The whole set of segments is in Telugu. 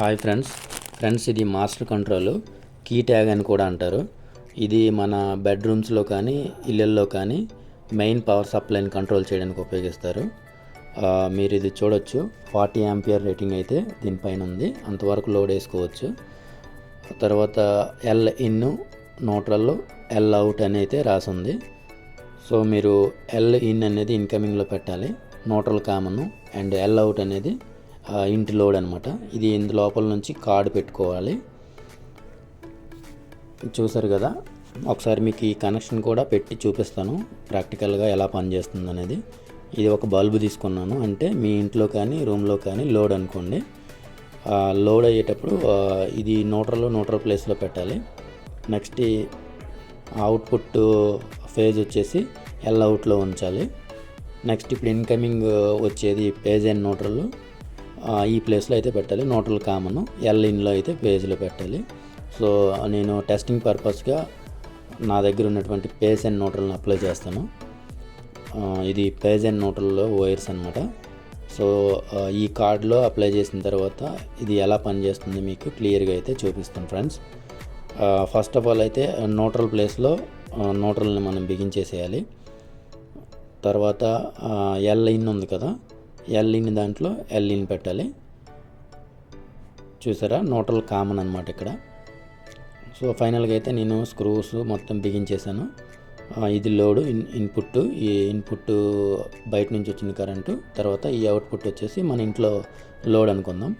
Hi friends. ఫ్రెండ్స్ ఇది మాస్టర్ కంట్రోల్. కీ ట్యాగ్ అని కూడా అంటారు. ఇది మన బెడ్రూమ్స్లో కానీ ఇళ్ళల్లో కానీ మెయిన్ పవర్ సప్లైని కంట్రోల్ చేయడానికి ఉపయోగిస్తారు. మీరు ఇది చూడొచ్చు. ఫార్టీ యాంపియర్ రేటింగ్ అయితే దీనిపైన ఉంది. అంతవరకు లోడ్ వేసుకోవచ్చు. తర్వాత L in neutral L out అని అయితే రాసింది సో మీరు ఎల్ ఇన్ అనేది ఇన్కమింగ్లో పెట్టాలి. Neutral common and L out అనేది ఇంటి లోడ్ అనమాట ఇది ఇందు లోపల నుంచి కార్డు పెట్టుకోవాలి. చూసారు కదా? ఒకసారి మీకు ఈ కనెక్షన్ కూడా పెట్టి చూపిస్తాను. ప్రాక్టికల్గా ఎలా పనిచేస్తుంది అనేది ఇది ఒక బల్బు తీసుకున్నాను. అంటే మీ ఇంట్లో కానీ రూమ్లో కానీ లోడ్ అనుకోండి. లోడ్ అయ్యేటప్పుడు ఇది నోటర్లో నోటర్ ప్లేస్లో పెట్టాలి. నెక్స్ట్ అవుట్పుట్ ఫేజ్ వచ్చేసి ఎల్ అవుట్లో ఉంచాలి. నెక్స్ట్ ఇప్పుడు ఇన్కమింగ్ వచ్చేది పేజ్ అండ్ నోటర్లు ఈ ప్లేస్లో అయితే పెట్టాలి. Neutral common. ఎల్ ఇన్లో అయితే పేజ్లో పెట్టాలి. సో నేను టెస్టింగ్ పర్పస్గా నా దగ్గర ఉన్నటువంటి పేజ్ అండ్ నోటల్ని అప్లై చేస్తాను. ఇది పేజ్ అండ్ నోటల్లో వైర్స్ అనమాట సో ఈ కార్డ్లో అప్లై చేసిన తర్వాత ఇది ఎలా పనిచేస్తుంది మీకు క్లియర్గా అయితే చూపిస్తాను ఫ్రెండ్స్. ఫస్ట్ ఆఫ్ ఆల్ అయితే న్యూట్రల్ ప్లేస్లో న్యూట్రల్ని మనం బిగించేసేయాలి తర్వాత ఎల్ ఇన్ ఉంది కదా. ఎల్ దాంట్లో ఎల్ పెట్టాలి. చూసారా? నోటల్ కామన్ అనమాట ఇక్కడ. సో ఫైనల్గా అయితే నేను స్క్రూస్ మొత్తం బిగించేశాను. ఇది లోడు ఇన్ ఇన్పుట్ ఈ ఇన్పుట్ బయట నుంచి వచ్చిన కరెంటు తర్వాత ఈ అవుట్పుట్ వచ్చేసి మన ఇంట్లో లోడ్ అనుకుందాం.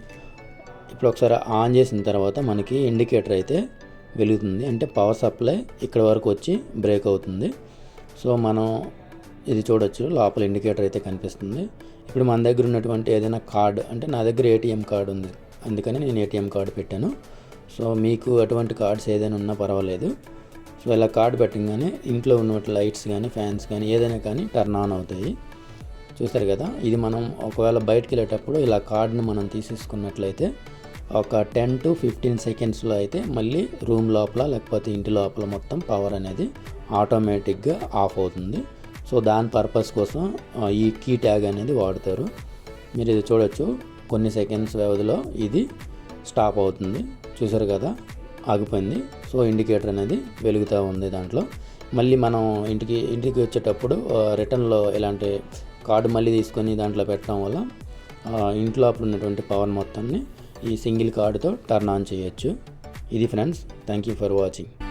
ఇప్పుడు ఒకసారి ఆన్ చేసిన తర్వాత మనకి ఇండికేటర్ అయితే వెలుగుతుంది. అంటే పవర్ సప్లై ఇక్కడ వరకు వచ్చి బ్రేక్ అవుతుంది. సో మనం ఇది చూడొచ్చు. లోపల ఇండికేటర్ అయితే కనిపిస్తుంది. ఇప్పుడు మన దగ్గర ఉన్నటువంటి ఏదైనా కార్డు అంటే నా దగ్గర ఏటీఎం కార్డు ఉంది. అందుకని నేను ఏటీఎం కార్డు పెట్టాను. సో మీకు అటువంటి కార్డ్స్ ఏదైనా ఉన్నా పర్వాలేదు. సో ఇలా కార్డు పెట్టగానే ఇంట్లో ఉన్నటువంటి లైట్స్ కానీ ఫ్యాన్స్ కానీ ఏదైనా కానీ టర్న్ ఆన్ అవుతాయి. చూసారు కదా? ఇది మనం ఒకవేళ బయటికి వెళ్ళేటప్పుడు ఇలా కార్డును మనం తీసేసుకున్నట్లయితే ఒక టెన్ టు ఫిఫ్టీన్ సెకండ్స్లో అయితే మళ్ళీ రూమ్ లోపల లేకపోతే ఇంటి లోపల మొత్తం పవర్ అనేది ఆటోమేటిక్గా ఆఫ్ అవుతుంది. సో దాని పర్పస్ కోసం ఈ కీ ట్యాగ్ అనేది వాడతారు. మీరు ఇది చూడొచ్చు. కొన్ని సెకండ్స్ వ్యవధిలో ఇది స్టాప్ అవుతుంది. చూసారు కదా? ఆగిపోయింది. సో ఇండికేటర్ అనేది వెలుగుతూ ఉంది దాంట్లో. మళ్ళీ మనం ఇంటికి ఇంటికి వచ్చేటప్పుడు రిటర్న్లో ఇలాంటి కార్డు మళ్ళీ తీసుకొని దాంట్లో పెట్టడం వల్ల ఇంట్లో అప్పుడు ఉన్నటువంటి పవర్ మొత్తాన్ని ఈ సింగిల్ కార్డుతో టర్న్ ఆన్ చేయొచ్చు. ఇది friends thank you for watching.